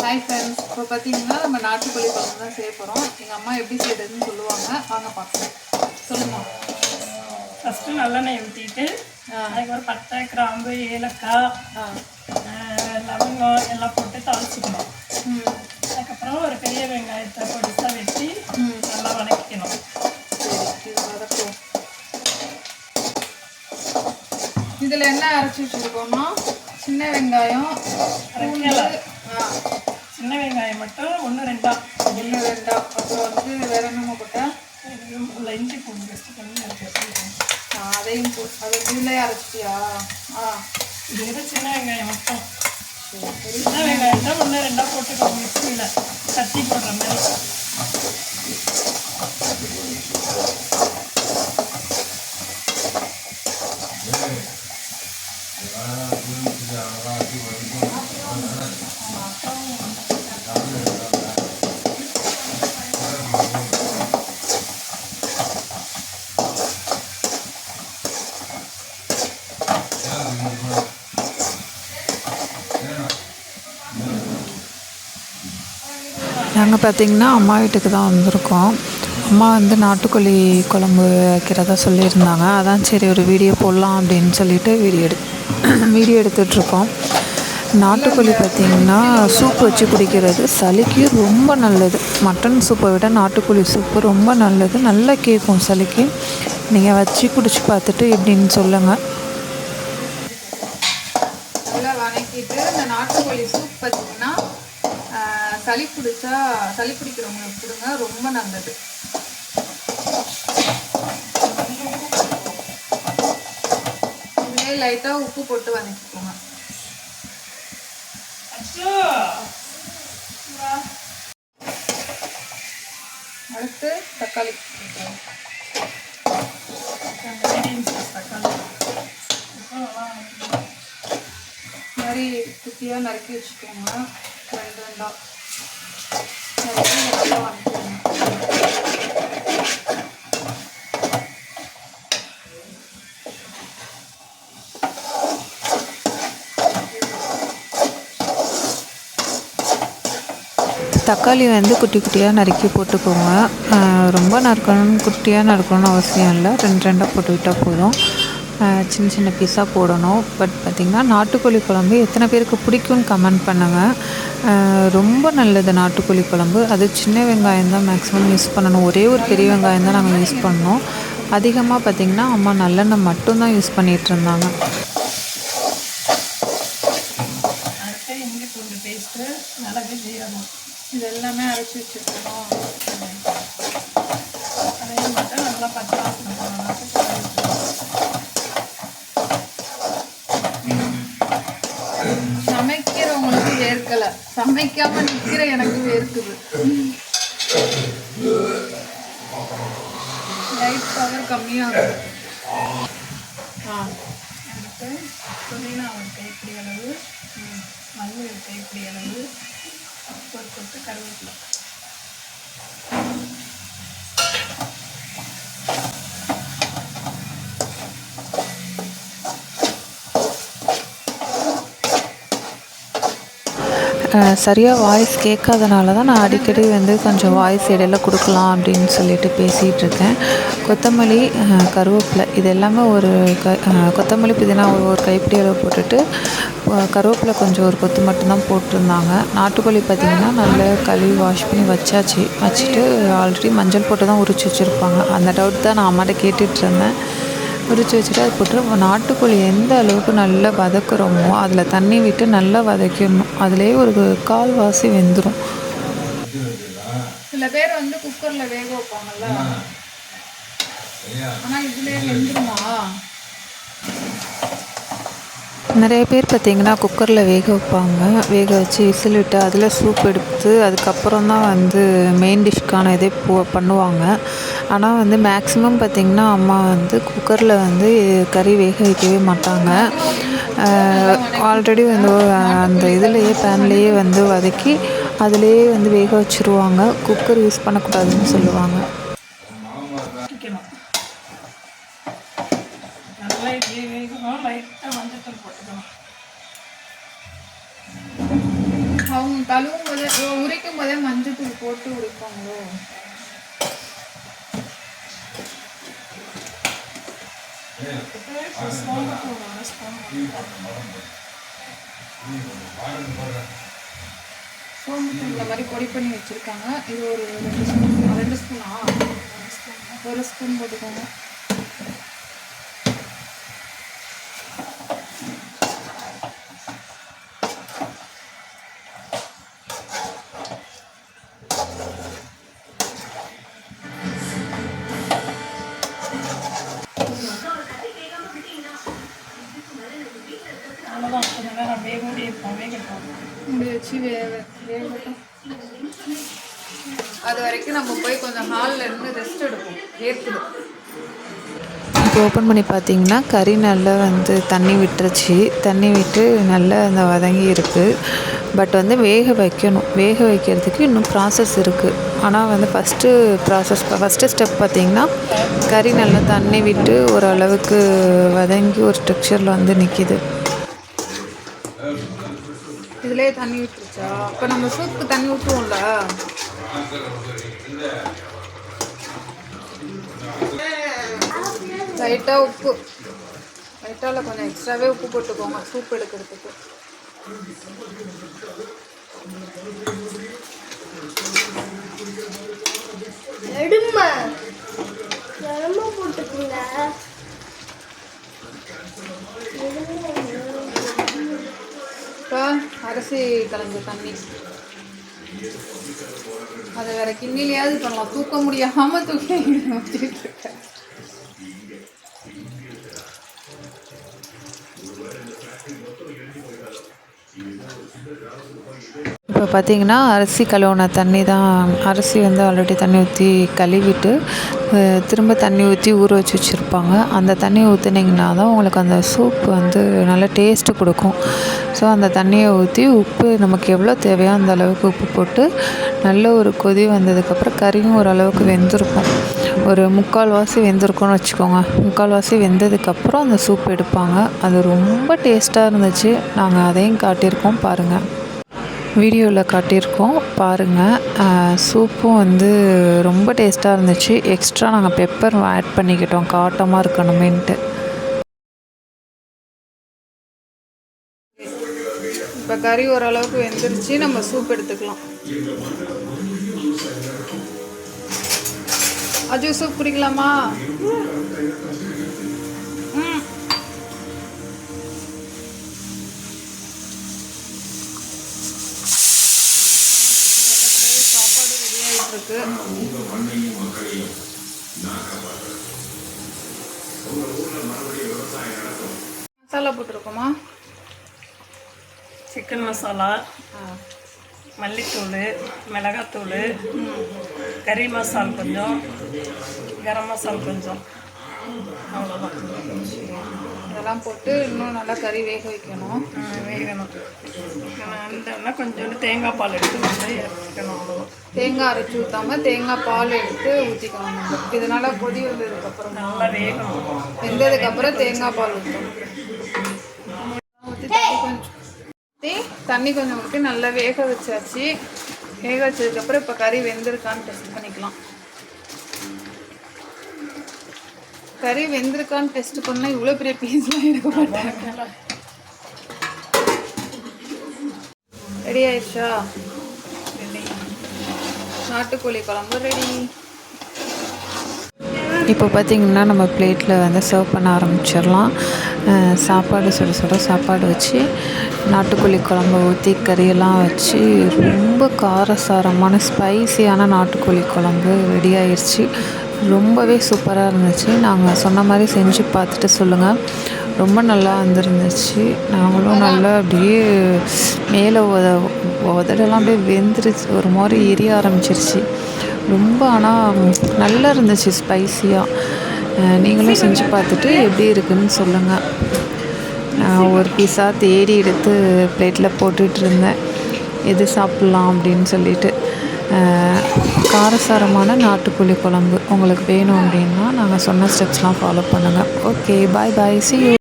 Hi friends இப்போ பார்த்தீங்கன்னா நம்ம நாட்டுக்கோழி குழம்பு தான் செய்ய போகிறோம் எங்கள் அம்மா எப்படி செய்யறதுன்னு சொல்லுவாங்க. வாங்க பார்க்கலாம் சொல்லுமா ஃபஸ்ட்டு நல்லெண்ணெய் ஊற்றிட்டு. அதுக்கப்புறம் பட்டை கிராம்பு ஏலக்காய் லவங்கம் எல்லாம் போட்டு தாளிச்சிக்கணும். ம். அதுக்கப்புறம் ஒரு பெரிய வெங்காயத்தை பொடிசாக வெட்டி. நல்லா வதக்கிக்கணும் இதில் என்ன அரைச்சி வச்சுருக்கோம்னா சின்ன வெங்காயம் பூண்டு. ஆ. சின்ன வெங்காயம் மட்டும் ஒன்று ரெண்டா. ஒன்று ரெண்டாம் அப்புறம் வந்து வேற என்னமோ போட்டேன் உள்ள இஞ்சி பூண்டு பெஸ்ட்டு பண்ணி அதையும் அதை இதுலேயே அரைச்சிட்டியா? ஆ. இது வந்து சின்ன வெங்காயம் மட்டும்? சின்ன வெங்காயம் தான் ஒன்று ரெண்டா போட்டுக்கோங்க. மிக்சியில் தட்டி போடுற மாதிரி. நாங்கள் பார்த்தீங்கன்னா அம்மா வீட்டுக்கு தான் வந்திருக்கோம். அம்மா வந்து நாட்டுக்கோழி குழம்பு வைக்கிறதா சொல்லியிருந்தாங்க. அதான் சரி ஒரு வீடியோ போடலாம் அப்படின்னு சொல்லிட்டு வீடியோ எடு வீடியோ எடுத்துகிட்ருக்கோம் நாட்டுக்கோழி பார்த்திங்கன்னா சூப் வச்சு குடிக்கிறது. சளிக்கு ரொம்ப நல்லது. மட்டன் சூப்பை விட நாட்டுக்கோழி சூப்பு ரொம்ப நல்லது. நல்லா கேட்கும் சளிக்கு. நீங்கள் வச்சு குடிச்சு பார்த்துட்டு எப்படின்னு சொல்லுங்கள் நல்லா வதக்கிட்டு இந்த நாட்டுக்கோழி சூப் சளி பிடிச்சா சளி பிடிக்கிறவங்களுக்கு கொடுங்க. ரொம்ப நல்லது. இதுலேயே லைட்டாக உப்பு போட்டு வதக்கிக்கோங்க. அடுத்து தக்காளி. தக்காளி மாதிரி குட்டியாக நறுக்கி வச்சுக்கோங்க. ரெண்டு ரெண்டா. நறுக்கி நல்லா வதக்கிடுங்க தக்காளி வந்து குட்டி குட்டியாக நறுக்கி போட்டுக்கோங்க. ரொம்ப நறுக்கணும்னு குட்டியாக நறுக்கணும்னு அவசியம் இல்லை. ரெண்டு ரெண்டாக போட்டுக்கிட்டால் போதும். சின்ன சின்ன பீஸாக போடணும். பட் பார்த்திங்கன்னா நாட்டுக்கோழி குழம்பு எத்தனை பேருக்கு பிடிக்கும்னு கமெண்ட் பண்ணுங்கள் ரொம்ப நல்லது நாட்டுக்கோழி குழம்பு. அது சின்ன வெங்காயம் தான் மேக்ஸிமம் யூஸ் பண்ணணும். ஒரே ஒரு பெரிய வெங்காயம் தான் நாங்கள் யூஸ் பண்ணோம். அதிகமாக பார்த்திங்கன்னா அம்மா நல்லெண்ணெய் மட்டும்தான் யூஸ் பண்ணிகிட்டு இருந்தாங்க. அடுத்து இஞ்சி பூண்டு பேஸ்ட்டு மிளகு ஜீரகம். இது எல்லாமே அரைச்சி வச்சுருக்கோம் அதையும் மட்டும் நல்லா பச்சை வாசனை போகிற அளவுக்கு கலரிக்கணும். சமைக்கிறவங்களுக்கு வேர்க்கல சமைக்காம நிக்கிற எனக்கு வேர்க்குது. லைட் பவர் கம்மியாகும் ஆ அடுத்து புதினா ஒரு கைப்பிடி அளவு ம், மல்லி ஒரு கைப்பிடி அளவு ஒரு கொத்து கருவேப்பிலை. சரியாக வாய்ஸ் கேட்காதனால தான் நான் அடிக்கடி வந்து கொஞ்சம் வாய்ஸ் இடையில கொடுக்கலாம் அப்படின்னு சொல்லிட்டு பேசிகிட்டு இருக்கேன். கொத்தமல்லி கருவேப்பிலை இது எல்லாமே ஒரு க கொத்தமல்லி புதினா ஒரு ஒரு கைப்பிடி அளவு போட்டுட்டு கருவேப்பிலை கொஞ்சம் ஒரு கொத்து மட்டும்தான் போட்டிருந்தாங்க. நாட்டுக்கோழி பார்த்திங்கன்னா நல்லா கழுவி வாஷ் பண்ணி வச்சாச்சு. வச்சுட்டு ஆல்ரெடி மஞ்சள் போட்டு தான் உரிச்சு வச்சுருப்பாங்க. அந்த டவுட் தான் நான் அம்மாட்ட கேட்டுட்ருந்தேன் உரிச்சு வச்சுட்டு அது போட்டு நாட்டுக்கோழி எந்த அளவுக்கு நல்லா வதக்குறோமோ அதில் தண்ணி விட்டு நல்லா வதக்கிடணும். அதுலேயே ஒரு கால்வாசி வெந்துடும் சில பேர் வந்து குக்கர்ல வேக வைப்பாங்கல்ல? ஆனா இதுலயே வெந்துருமா? நிறைய பேர் பார்த்தீங்கன்னா குக்கரில் வேக வைப்பாங்க. வேக வச்சு விசில் விட்டு அதில் சூப் எடுத்து அதுக்கப்புறம் தான் வந்து மெயின் டிஷ்க்கான இதே போ பண்ணுவாங்க. ஆனால் வந்து மேக்ஸிமம் பார்த்திங்கன்னா அம்மா வந்து குக்கரில் வந்து கறி வேக வைக்கவே மாட்டாங்க. ஆல்ரெடி வந்து அந்த இதுலேயே பேன்லேயே வந்து வதக்கி அதிலேயே வந்து வேக வச்சுருவாங்க. குக்கர் யூஸ் பண்ணக்கூடாதுன்னு சொல்லுவாங்க. அவங்க கழுவும் போதே உரிக்கும் போதே மஞ்சள் தூள் போட்டு உரிப்பாங்களோ? சோம்பு இந்த மாதிரி பொடி பண்ணி வச்சிருக்காங்க. இது ஒரு ரெண்டு ஸ்பூன்? ரெண்டு ஸ்பூனா. ஒரு ஸ்பூன் போட்டுக்கோங்க. வச்சு வேக அது வரைக்கும் நம்ம போய் கொஞ்சம் ஹாலில் இருந்து ரெஸ்ட் எடுப்போம் ஏற்குது இப்போ ஓப்பன் பண்ணி பார்த்தீங்கன்னா கறி நல்லா வந்து தண்ணி விட்டுருச்சு. தண்ணி விட்டு நல்லா அந்த வதங்கி இருக்குது பட் வந்து வேக வைக்கணும். வேக வைக்கிறதுக்கு இன்னும் ப்ராசஸ் இருக்குது ஆனால் வந்து ஃபஸ்ட்டு ப்ராசஸ் ஃபஸ்ட்டு ஸ்டெப் பார்த்திங்கன்னா கறி நல்லா தண்ணி விட்டு ஓரளவுக்கு வதங்கி ஒரு ஸ்ட்ரக்சரில் வந்து நிற்கிது இதுலயே தண்ணி விட்டுருச்சா அப்போ நம்ம சூப்புக்கு தண்ணி ஊற்றுவோம்ல லைட்டாக உப்பு. லைட்டாவில் கொஞ்சம் எக்ஸ்ட்ராவே உப்பு போட்டுக்கோங்க சூப் எடுக்கிறதுக்கு. எடுமா ரொம்ப போட்டுக்கோங்க. இப்போ அரிசி கலந்த தண்ணி. அதை வேற கிண்ணிலையாவது பண்ணலாம். தூக்க முடியாமல் தூக்கி வச்சுட்டு இருக்கேன் இப்போ பார்த்தீங்கன்னா அரிசி கழுவுன தண்ணி தான் அரிசி வந்து ஆல்ரெடி தண்ணி ஊற்றி கழுவிட்டு திரும்ப தண்ணி ஊற்றி ஊற வச்சு வச்சுருப்பாங்க. அந்த தண்ணி ஊற்றுனீங்கன்னா தான் உங்களுக்கு அந்த சூப் வந்து நல்ல டேஸ்ட்டு கொடுக்கும். ஸோ அந்த தண்ணியை ஊற்றி உப்பு நமக்கு எவ்வளோ தேவையோ அந்த அளவுக்கு உப்பு போட்டு நல்ல ஒரு கொதி வந்ததுக்கப்புறம் கறியும் ஓரளவுக்கு வெந்திருக்கும். ஒரு முக்கால்வாசி வெந்திருக்கும்னு வச்சுக்கோங்க. முக்கால்வாசி வெந்ததுக்கப்புறம் அந்த சூப் எடுப்பாங்க. அது ரொம்ப டேஸ்ட்டாக இருந்துச்சு. நாங்கள் அதையும் காட்டியிருக்கோம். பாருங்கள் வீடியோவில் காட்டியிருக்கோம். பாருங்கள் சூப்பும் வந்து ரொம்ப டேஸ்ட்டாக இருந்துச்சு. எக்ஸ்ட்ரா நாங்கள் பெப்பர் ஆட் பண்ணிக்கிட்டோம். காட்டமாக இருக்கணுமேன்ட்டு. இப்போ கறி ஓரளவுக்கு வெந்துருச்சு. நம்ம சூப் எடுத்துக்கலாம். அஜு சூப் குடிக்கலாமா? ரெடி ஆகிட்டு இருக்கு. மசாலா போட்டிருக்கோமா? சிக்கன் மசாலா மல்லித்தூள் மிளகாத்தூள் கறி மசால் கொஞ்சம் கரம் மசால் கொஞ்சம். அவ்வளோதான் இதெல்லாம் போட்டு இன்னும் நல்லா கறி வேக வைக்கணும். வேகணும். அந்த கொஞ்சோண்டு தேங்காய் பால் எடுத்து வந்து இறக்கணும் அவ்வளோதான் தேங்காய் அரைச்சி ஊற்றாம தேங்காய் பால் எடுத்து ஊற்றிக்கணும் நம்ம. இதனால கொதி வந்ததுக்கப்புறம் நல்லா வேகணும். வெந்ததுக்கப்புறம் தேங்காய் பால் ஊற்றணும் ஊற்றி தண்ணி கொஞ்சம் ஊற்றி தண்ணி கொஞ்சம் ஊற்றி நல்லா வேக வச்சாச்சு. வேக வச்சதுக்கப்புறம் இப்போ கறி வெந்திருக்கான்னு டெஸ்ட் பண்ணிக்கலாம். கறி வெந்திருக்கான்னு டெஸ்ட் பண்ணால் இவ்வளோ பெரிய பீஸ்லாம் எடுக்க மாட்டாங்க. ரெடி ஆயிடுச்சா? நாட்டுக்கோழி குழம்பு ரெடி இப்போ பார்த்திங்கன்னா நம்ம பிளேட்டில் வந்து சர்வ் பண்ண ஆரம்பிச்சிடலாம். சாப்பாடு சுட சுட சாப்பாடு வச்சு நாட்டுக்கோழி குழம்ப ஊற்றி கறியெல்லாம் வச்சு ரொம்ப காரசாரமான ஸ்பைசியான நாட்டுக்கோழி குழம்பு ரெடி ஆயிடுச்சு. ரொம்பவே சூப்பராக இருந்துச்சு. நாங்கள் சொன்ன மாதிரி செஞ்சு பார்த்துட்டு சொல்லுங்கள் ரொம்ப நல்லா வந்துருந்துச்சு. நாங்களும் நல்லா அப்படியே மேலே உத உதடெல்லாம் அப்படியே வெந்துருச்சு. ஒரு மாதிரி எரிய ஆரம்பிச்சிருச்சு. ரொம்ப ஆனால் நல்லா இருந்துச்சு ஸ்பைசியாக நீங்களும் செஞ்சு பார்த்துட்டு எப்படி இருக்குன்னு சொல்லுங்கள் நான் ஒரு பீஸாக தேடி எடுத்து பிளேட்டில் போட்டுட்ருந்தேன் எது சாப்பிட்லாம் அப்படின்னு சொல்லிட்டு. காரசாரமான நாட்டுக்கோழி குழம்பு. உங்களுக்கு வேணும் அப்படின்னா நாங்கள் சொன்ன ஸ்டெப்ஸ்லாம் ஃபாலோ பண்ணுங்கள் okay bye bye see you